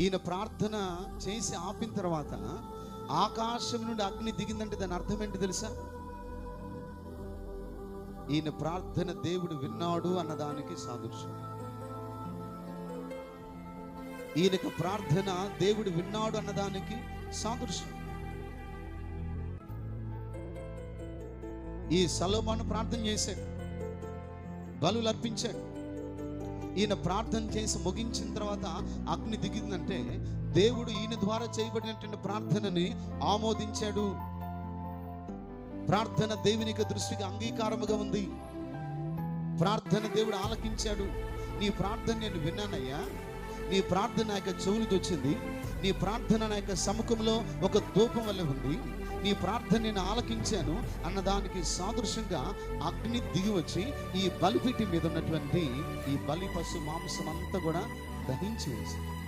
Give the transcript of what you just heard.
ఈయన ప్రార్థన చేసి ఆపిన తర్వాత ఆకాశం నుండి అగ్ని దిగిందంటే దాని అర్థం ఏంటి తెలుసా? ఈయన ప్రార్థన దేవుడు విన్నాడు అన్నదానికి సాదృశ్యం. ఈయనకు ప్రార్థన దేవుడు విన్నాడు అన్నదానికి సాదృశ్యం. ఈ సలోమాను ప్రార్థన చేశాడు. బలు అర్పించాడు ఈయన ప్రార్థన చేసి ముగించిన తర్వాత అగ్ని దిగిందంటే దేవుడు ఈయన ద్వారా చేయబడినటువంటి ప్రార్థనని ఆమోదించాడు. ప్రార్థన దేవునికి దృష్టికి అంగీకారముగా ఉంది. ప్రార్థన దేవుడు ఆలకించాడు. నీ ప్రార్థన నేను విన్నానయ్యా. నీ ప్రార్థన నా యొక్క చెవులకు వచ్చింది. నీ ప్రార్థన నా యొక్క సముఖంలో ఒక ధూపం వల్ల ఉంది. నీ ప్రార్థన నేను ఆలకించాను అన్నదానికి సాదృశ్యంగా అగ్ని దిగి వచ్చి ఈ బలిపీఠి మీద ఉన్నటువంటి ఈ బలి పశు మాంసం అంతా కూడా దహించి వేసింది.